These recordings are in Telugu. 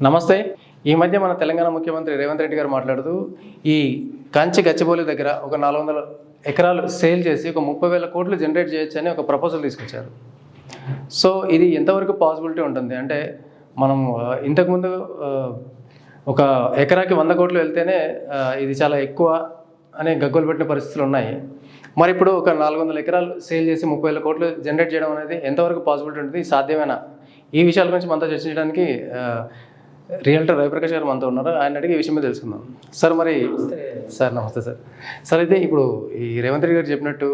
నమస్తే. ఈ మధ్య మన తెలంగాణ ముఖ్యమంత్రి రేవంత్ రెడ్డి గారు మాట్లాడుతూ ఈ కంచి గచ్చిబౌలి దగ్గర ఒక నాలుగు వందల ఎకరాలు సేల్ చేసి ఒక ముప్పై వేల కోట్లు జనరేట్ చేయొచ్చు అని ఒక ప్రపోజల్ తీసుకొచ్చారు. సో ఇది ఎంతవరకు పాసిబిలిటీ ఉంటుంది? అంటే మనం ఇంతకుముందు ఒక ఎకరాకి వంద కోట్లు వెళ్తేనే ఇది చాలా ఎక్కువ అనే గగ్గోలు పెట్టిన పరిస్థితులు ఉన్నాయి. మరి ఇప్పుడు ఒక నాలుగు వందల ఎకరాలు సేల్ చేసి ముప్పై వేల కోట్లు జనరేట్ చేయడం అనేది ఎంతవరకు పాసిబిలిటీ ఉంటుంది? సాధ్యమేనా? ఈ విషయాల గురించి మనతో చర్చించడానికి రియల్టర్ రవిప్రకాష్ గారు మనతో ఉన్నారు? ఆయన అడిగి ఈ విషయం మీద తెలుసుకుందాం. సార్ మరి సార్ నమస్తే సార్. సార్ అయితే ఇప్పుడు ఈ రేవంత్ రెడ్డి గారు చెప్పినట్టు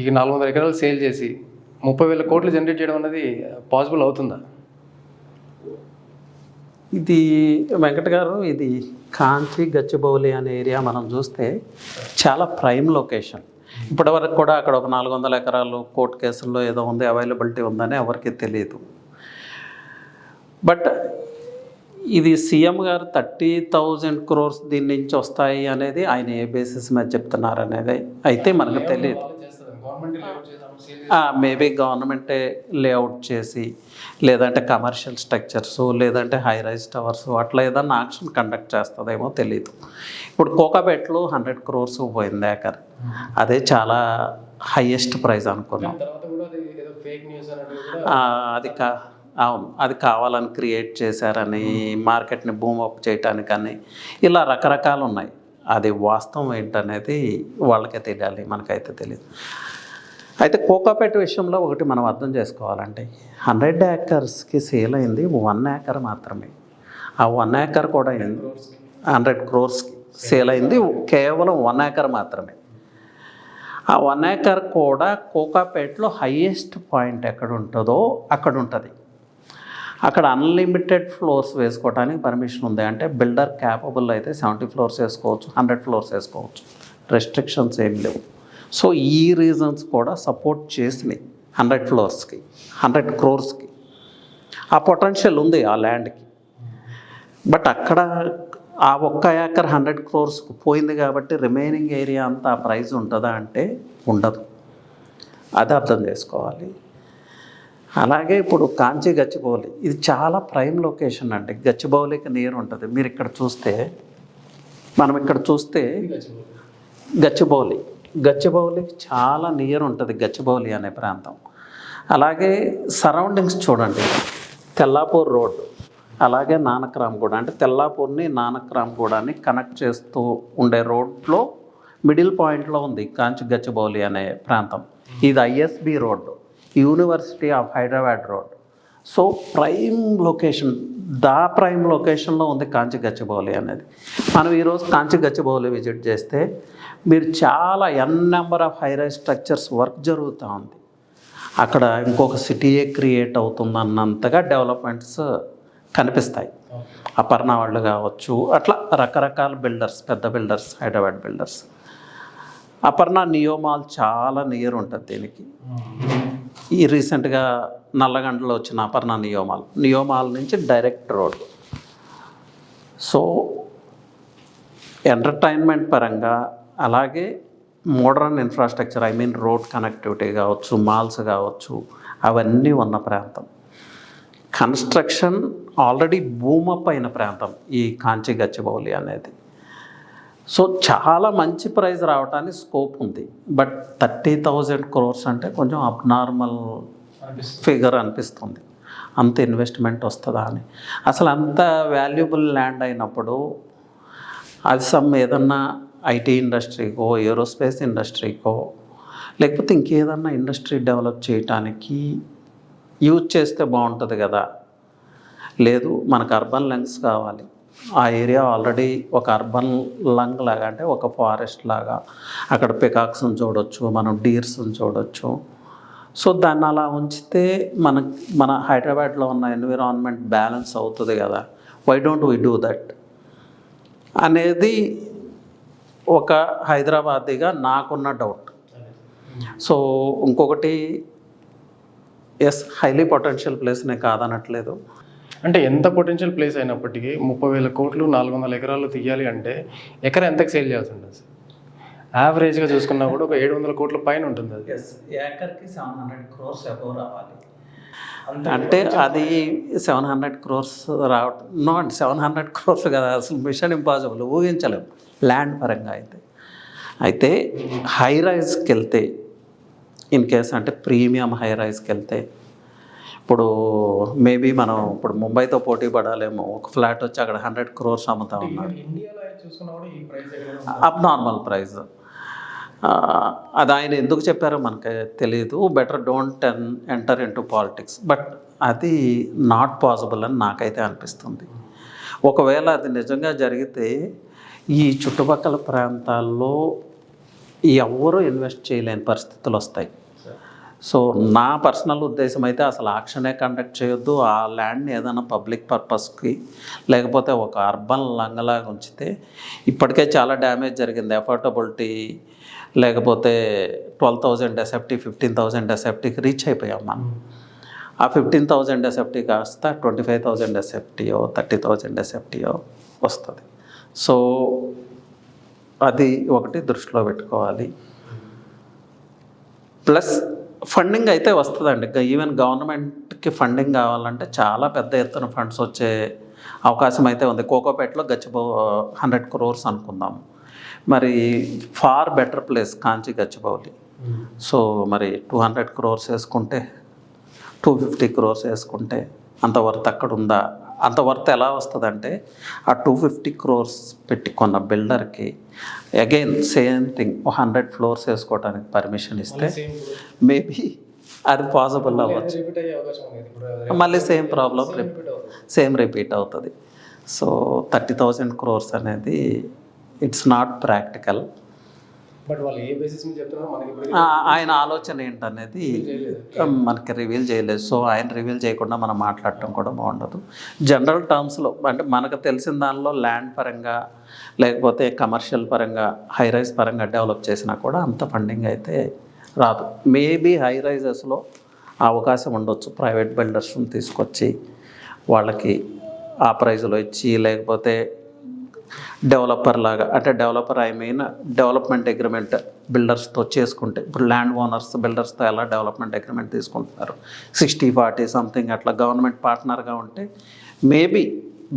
ఈ నాలుగు వందల ఎకరాలు సేల్ చేసి ముప్పై వేల కోట్లు జనరేట్ చేయడం అనేది పాసిబుల్ అవుతుందా? ఇది వెంకట గారు ఇది కాంచి గచ్చిబౌలి అనే ఏరియా మనం చూస్తే చాలా ప్రైమ్ లొకేషన్. ఇప్పటివరకు కూడా అక్కడ ఒక నాలుగు వందల ఎకరాలు కోర్టు కేసుల్లో ఏదో ఉంది అవైలబిలిటీ ఉందని ఎవరికి తెలియదు. బట్ ఇది సీఎం గారు థర్టీ థౌజండ్ క్రోర్స్ దీని నుంచి వస్తాయి అనేది ఆయన ఏ బేసిస్ మీద చెప్తున్నారు అనేది అయితే మనకు తెలియదు. మేబీ గవర్నమెంటే లేఅవుట్ చేసి లేదంటే కమర్షియల్ స్ట్రక్చర్స్ లేదంటే హై రైజ్ టవర్స్ అట్లా ఏదన్నా యాక్షన్ కండక్ట్ చేస్తుందేమో తెలియదు ఇప్పుడు కోకాపేటలో హండ్రెడ్ క్రోర్స్ పోయింది ఏకర్ అదే చాలా హైయెస్ట్ ప్రైస్ అనుకున్నాం. అది కా అవును అది కావాలని క్రియేట్ చేశారని మార్కెట్ని బూమ్ అప్ చేయటానికని ఇలా రకరకాలు ఉన్నాయి. అది వాస్తవం ఏంటనేది వాళ్ళకే తెలియాలి మనకైతే తెలియదు. అయితే కోకాపేట విషయంలో ఒకటి మనం అర్థం చేసుకోవాలంటే హండ్రెడ్ ఏకర్స్కి సేల్ అయింది వన్ ఏకర్ మాత్రమే. ఆ వన్ ఏకర్ కూడా హండ్రెడ్ క్రోర్స్కి సేల్ అయింది కేవలం వన్ ఏకర్ మాత్రమే. ఆ వన్ ఏకర్ కూడా కోకాపేటలో హైయెస్ట్ పాయింట్ ఎక్కడ ఉంటుందో అక్కడ ఉంటుంది. అక్కడ అన్లిమిటెడ్ ఫ్లోర్స్ వేసుకోవడానికి పర్మిషన్ ఉంది. అంటే బిల్డర్ క్యాపబుల్ అయితే సెవెంటీ ఫ్లోర్స్ వేసుకోవచ్చు హండ్రెడ్ ఫ్లోర్స్ వేసుకోవచ్చు. రెస్ట్రిక్షన్స్ ఏం లేవు. సో ఈ రీజన్స్ కూడా సపోర్ట్ చేసినాయి హండ్రెడ్ ఫ్లోర్స్కి హండ్రెడ్ క్రోర్స్కి ఆ పొటెన్షియల్ ఉంది ఆ ల్యాండ్కి బట్ అక్కడ ఆ ఒక్క ఏకర్ హండ్రెడ్ క్రోర్స్కి పోయింది కాబట్టి రిమైనింగ్ ఏరియా అంతా ఆ ప్రైస్ ఉంటుందా అంటే ఉండదు. అది అర్థం చేసుకోవాలి. అలాగే ఇప్పుడు కాంచి గచ్చిబౌలి. ఇది చాలా ప్రైమ్ లొకేషన్ అండి. గచ్చిబౌలికి నీరు ఉంటుంది. మీరు ఇక్కడ చూస్తే మనం ఇక్కడ చూస్తే గచ్చిబౌలి. గచ్చిబౌలికి చాలా నియర్ ఉంటుంది గచ్చిబౌలి అనే ప్రాంతం. అలాగే సరౌండింగ్స్ చూడండి. తెల్లాపూర్ రోడ్ అలాగే నానక్రామ్గూడ అంటే తెల్లాపూర్ని నానక్రామ్గూడని కనెక్ట్ చేస్తూ ఉండే రోడ్లో మిడిల్ పాయింట్లో ఉంది కాంచి గచ్చిబౌలి అనే ప్రాంతం. ఇది ISB road. University of Hyderabad road so prime location the prime లొకేషన్లో ఉంది కాంచి గచ్చిబౌలి అనేది. మనం ఈరోజు కాంచి గచ్చిబౌలి విజిట్ చేస్తే మీరు చాలా n number of high rise structures work జరుగుతూ ఉంది. అక్కడ ఇంకొక సిటీయే క్రియేట్ అవుతుంది అన్నంతగా డెవలప్మెంట్స్ కనిపిస్తాయి. అపర్ణ వాళ్ళు కావచ్చు అట్లా రకరకాల బిల్డర్స్ పెద్ద builders Hyderabad builders Aparna Neo Mall చాలా నియర్ ఉంటుంది దీనికి. ఈ రీసెంట్గా నల్లగండలో వచ్చిన అపర్ణ నియోమాల్. నియోమాల్ నుంచి డైరెక్ట్ రోడ్. సో ఎంటర్టైన్మెంట్ పరంగా అలాగే modern infrastructure I mean road connectivity కావచ్చు మాల్స్ కావచ్చు అవన్నీ ఉన్న ప్రాంతం. కన్స్ట్రక్షన్ ఆల్రెడీ భూమప్ అయిన ప్రాంతం ఈ కాంచి గచ్చిబౌలి అనేది. సో చాలా మంచి ప్రైస్ రావడానికి స్కోప్ ఉంది. బట్ థర్టీ థౌజండ్ క్రోర్స్ అంటే కొంచెం అబ్నార్మల్ ఫిగర్ అనిపిస్తుంది. అంత ఇన్వెస్ట్మెంట్ వస్తుందా అని. అసలు అంత వాల్యుబుల్ ల్యాండ్ అయినప్పుడు అది సమ్ ఏదన్నా ఐటీ ఇండస్ట్రీకో ఏరోస్పేస్ ఇండస్ట్రీకో లేకపోతే ఇంకేదన్నా ఇండస్ట్రీ డెవలప్ చేయటానికి యూజ్ చేస్తే బాగుంటుంది కదా. లేదు మనకు అర్బన్ లంగ్స్ కావాలి. ఆ ఏరియా ఆల్రెడీ ఒక అర్బన్ లంగ్ లాగా అంటే ఒక ఫారెస్ట్ లాగా. అక్కడ పికాక్స్ని చూడొచ్చు మనం డీర్స్ని చూడొచ్చు. సో దాన్ని అలా ఉంచితే మన మన హైదరాబాద్లో ఉన్న ఎన్విరాన్మెంట్ బ్యాలెన్స్ అవుతుంది కదా. Why don't we do that అనేది ఒక హైదరాబాదీగా నాకున్న డౌట్. సో ఇంకొకటి ఎస్ హైలీ పొటెన్షియల్ ప్లేస్ నేను కాదనట్లేదు. అంటే ఎంత పొటెన్షియల్ ప్లేస్ అయినప్పటికీ ముప్పై వేల కోట్లు నాలుగు వందల ఎకరాలు తీయాలి అంటే ఎకర ఎంతకు సేల్ చేయాల్సి ఉంటుంది సార్ యావరేజ్గా చూసుకున్నా కూడా ఒక ఏడు వందల కోట్ల పైన ఉంటుంది అది. ఎస్ ఏకర్కి సెవెన్ హండ్రెడ్ క్రోర్స్ అబౌవ్ రావాలి. అంటే అది సెవెన్ హండ్రెడ్ క్రోర్స్ రావటం నో అంటే సెవెన్ హండ్రెడ్ క్రోర్స్ కదా అసలు మిషన్ ఇంపాసిబుల్ ఊహించలేము ల్యాండ్ పరంగా అయితే. అయితే హై రైజ్కి వెళ్తే ఇన్ కేస్ అంటే ప్రీమియం హై రైజ్కి వెళ్తే ఇప్పుడు మేబీ మనం ఇప్పుడు ముంబైతో పోటీ పడాలేమో ఒక ఫ్లాట్ వచ్చి అక్కడ హండ్రెడ్ క్రోర్స్ అమ్ముతా ఉన్నారు అబ్ నార్మల్ ప్రైస్ అది ఆయన ఎందుకు చెప్పారో మనకి తెలియదు better don't enter into politics but అది నాట్ పాసిబుల్ అని నాకైతే అనిపిస్తుంది. ఒకవేళ అది నిజంగా జరిగితే ఈ చుట్టుపక్కల ప్రాంతాల్లో ఎవరు ఇన్వెస్ట్ చేయలేని పరిస్థితులు వస్తాయి. సో నా పర్సనల్ ఉద్దేశం అయితే అసలు ఆక్షనే కండక్ట్ చేయొద్దు. ఆ ల్యాండ్ని ఏదైనా పబ్లిక్ పర్పస్కి లేకపోతే ఒక అర్బన్ లంగలాగా ఉంచితే ఇప్పటికే చాలా డ్యామేజ్ జరిగింది. అఫోర్డబిలిటీ లేకపోతే twelve thousand SFT fifteen thousand ఎస్ఎఫ్టీకి reach అయిపోయాం మనం. ఆ ఫిఫ్టీన్ థౌజండ్ ఎస్ఎఫ్టీ కాస్త ట్వంటీ ఫైవ్ థౌజండ్ ఎస్ఎఫ్టీయో థర్టీ థౌజండ్ ఎస్ఎఫ్టీయో వస్తుంది. సో అది ఒకటి దృష్టిలో పెట్టుకోవాలి. ప్లస్ ఫండింగ్ అయితే వస్తుందండి. ఈవెన్ గవర్నమెంట్కి ఫండింగ్ కావాలంటే చాలా పెద్ద ఎత్తున ఫండ్స్ వచ్చే అవకాశం అయితే ఉంది. కోకోపేటలో గచ్చిబౌ హండ్రెడ్ క్రోర్స్ అనుకుందాం. మరి far better place Kancha Gachibowli. So మరి టూ హండ్రెడ్ క్రోర్స్ వేసుకుంటే టూ ఫిఫ్టీ క్రోర్స్ వేసుకుంటే అంత వర్త్ అక్కడ ఉందా? అంత వర్త్ ఎలా వస్తుందంటే ఆ టూ ఫిఫ్టీ క్రోర్స్ పెట్టి కొన్న బిల్డర్కి again same thing hundred floors వేసుకోవడానికి పర్మిషన్ ఇస్తే మేబీ అది పాసిబుల్ అవ్వచ్చు. మళ్ళీ సేమ్ ప్రాబ్లం సేమ్ రిపీట్ అవుతుంది. సో థర్టీ థౌజండ్ క్రోర్స్ అనేది ఇట్స్ నాట్ ప్రాక్టికల్ బట్ వాళ్ళు ఏ బేసిస్ మీద చెప్తున్నారో మనకి ఇప్పుడు ఆయన ఆలోచన ఏంటనేది మనకి రివీల్ చేయలేదు. సో ఆయన రివీల్ చేయకుండా మనం మాట్లాడటం కూడా బాగుండదు. జనరల్ టర్మ్స్లో అంటే మనకు తెలిసిన దానిలో ల్యాండ్ పరంగా లేకపోతే కమర్షియల్ పరంగా హై రైజ్ పరంగా డెవలప్ చేసినా కూడా అంత ఫండింగ్ అయితే రాదు. మేబీ హై రైజెస్లో అవకాశం ఉండొచ్చు. ప్రైవేట్ బిల్డర్స్ని తీసుకొచ్చి వాళ్ళకి ఆ ప్రైజ్లో ఇచ్చి లేకపోతే డెవలపర్ లాగా అంటే developer I mean development agreement బిల్డర్స్తో చేసుకుంటే ఇప్పుడు ల్యాండ్ ఓనర్స్ బిల్డర్స్తో ఎలా డెవలప్మెంట్ అగ్రిమెంట్ తీసుకుంటున్నారు? సిక్స్టీ ఫార్టీ సంథింగ్ అట్లా గవర్నమెంట్ పార్ట్నర్గా ఉంటే మేబీ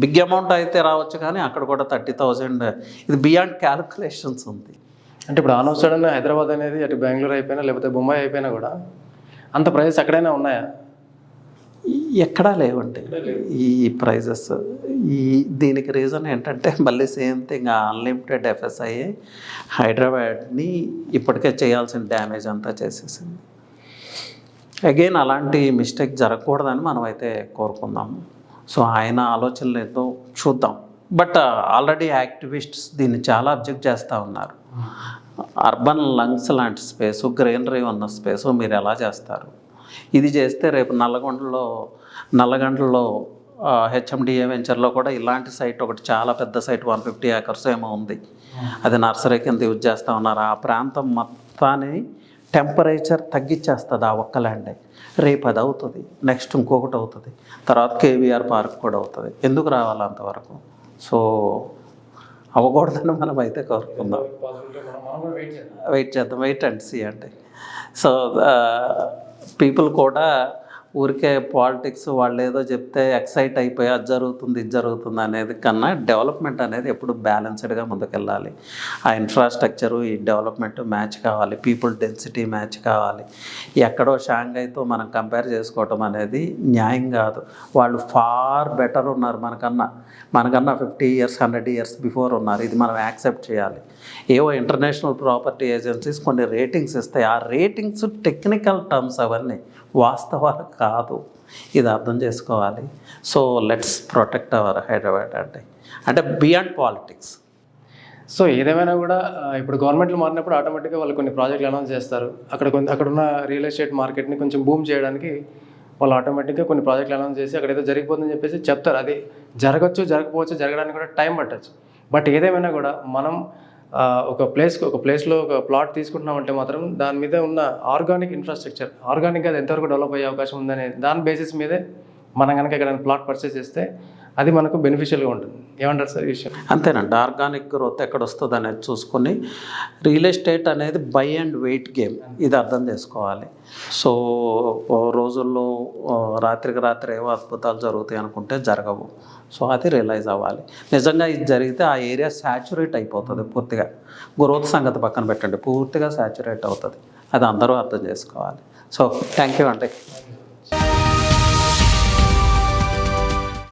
బిగ్ అమౌంట్ అయితే రావచ్చు కానీ అక్కడ కూడా థర్టీ థౌజండ్ ఇది బియాండ్ క్యాలిక్యులేషన్స్ ఉంది. అంటే ఇప్పుడు ఆన్ సడన్ హైదరాబాద్ అనేది అటు బెంగళూరు అయిపోయినా లేకపోతే బొంబాయి అయిపోయినా కూడా అంత ప్రైస్ ఎక్కడైనా ఉన్నాయా? ఎక్కడా లేవండి. ఈ ప్రైజెస్ ఈ దీనికి రీజన్ ఏంటంటే మళ్ళీ సేమ్ థింగ్ అన్లిమిటెడ్ ఎఫ్ఎస్ఐ హైదరాబాద్ని ఇప్పటికే చేయాల్సిన డ్యామేజ్ అంతా చేసేసింది. అగైన్ అలాంటి మిస్టేక్ జరగకూడదని మనం అయితే కోరుకుందాము సో ఆయన ఆలోచనలు ఏదో చూద్దాం. బట్ ఆల్రెడీ యాక్టివిస్ట్స్ దీన్ని చాలా అబ్జెక్ట్ చేస్తూ ఉన్నారు. అర్బన్ లంగ్స్ లాంటి స్పేసు గ్రీనరీ ఉన్న స్పేసు మీరు ఎలా చేస్తారు? ఇది చేస్తే రేపు నల్లగొండలో నల్లగొండలో హెచ్ఎండిఏ వెంచర్లో కూడా ఇలాంటి సైట్ ఒకటి చాలా పెద్ద సైట్ వన్ ఫిఫ్టీ ఏకర్స్ ఏమో ఉంది. అది నర్సరీ కింద యూజ్ చేస్తూ ఉన్నారు. ఆ ప్రాంతం మొత్తాన్ని టెంపరేచర్ తగ్గించేస్తుంది ఆ ఒక్క ల్యాండే. రేపు అది అవుతుంది. నెక్స్ట్ ఇంకొకటి అవుతుంది. తర్వాత కేవీఆర్ పార్క్ కూడా అవుతుంది. ఎందుకు రావాలి అంతవరకు? సో అవ్వకూడదని మనం అయితే కోరుకుందాం. వెయిట్ చేద్దాం. వెయిట్ చేద్దాం. వెయిట్ అండ్ సీ అండి సో పీపుల్ కూడా ఊరికే పాలిటిక్స్ వాళ్ళు ఏదో చెప్తే ఎక్సైట్ అయిపోయి అది జరుగుతుంది ఇది జరుగుతుంది అనేది కన్నా డెవలప్మెంట్ అనేది ఎప్పుడు బ్యాలెన్స్డ్గా ముందుకెళ్ళాలి. ఆ ఇన్ఫ్రాస్ట్రక్చరు ఈ డెవలప్మెంట్ మ్యాచ్ కావాలి పీపుల్ డెన్సిటీ మ్యాచ్ కావాలి. ఎక్కడో షాంఘైతో మనం కంపేర్ చేసుకోవటం అనేది న్యాయం కాదు. వాళ్ళు ఫార్ బెటర్ ఉన్నారు మనకన్నా. మనకన్నా fifty years hundred years before ఉన్నారు. ఇది మనం యాక్సెప్ట్ చేయాలి. ఏవో ఇంటర్నేషనల్ ప్రాపర్టీ ఏజెన్సీస్ కొన్ని రేటింగ్స్ ఇస్తాయి. ఆ రేటింగ్స్ టెక్నికల్ టర్మ్స్ అవన్నీ వాస్తవాలు కాదు. ఇది అర్థం చేసుకోవాలి. So let's protect our Hyderabad అంటే అంటే బియాండ్ పాలిటిక్స్ సో ఏదేమైనా కూడా ఇప్పుడు గవర్నమెంట్లు మారినప్పుడు ఆటోమేటిక్గా వాళ్ళు కొన్ని ప్రాజెక్టులు అనౌన్స్ చేస్తారు. అక్కడ కొంత అక్కడ ఉన్న రియల్ ఎస్టేట్ మార్కెట్ని కొంచెం బూమ్ చేయడానికి వాళ్ళు ఆటోమేటిక్గా కొన్ని ప్రాజెక్టులు అనౌన్స్ చేసి అక్కడ ఏదో జరిగిపోతుందని చెప్పేసి చెప్తారు. అది జరగచ్చు జరగకపోవచ్చు జరగడానికి కూడా టైం పట్టచ్చు. బట్ ఏదేమైనా కూడా మనం ఒక ప్లేస్ ఒక ప్లేస్లో ఒక ప్లాట్ తీసుకుంటున్నామంటే మాత్రం దాని మీద ఉన్న ఆర్గానిక్ ఇన్ఫ్రాస్ట్రక్చర్ ఆర్గానిక్గా అది ఎంతవరకు డెవలప్ అయ్యే అవకాశం ఉందనే దాని బేసిస్ మీదే మనం కనుక ఇక్కడ ప్లాట్ పర్చేస్ చేస్తే అది మనకు బెనిఫిషియల్గా ఉంటుంది. ఏమంటారు సార్ ఈ విషయం? అంతేనండి. ఆర్గానిక్ గ్రోత్ ఎక్కడ వస్తుంది అనేది చూసుకొని రియల్ ఎస్టేట్ అనేది బై అండ్ వెయిట్ గేమ్ ఇది అర్థం చేసుకోవాలి. సో రోజుల్లో రాత్రికి రాత్రి ఏవో అద్భుతాలు జరుగుతాయి అనుకుంటే జరగవు. సో అది రియలైజ్ అవ్వాలి. నిజంగా ఇది జరిగితే ఆ ఏరియా శాచురేట్ అయిపోతుంది పూర్తిగా. గ్రోత్ సంగతి పక్కన పెట్టండి పూర్తిగా శాచురేట్ అవుతుంది. అది అందరూ అర్థం చేసుకోవాలి. సో థ్యాంక్ యూ అండి.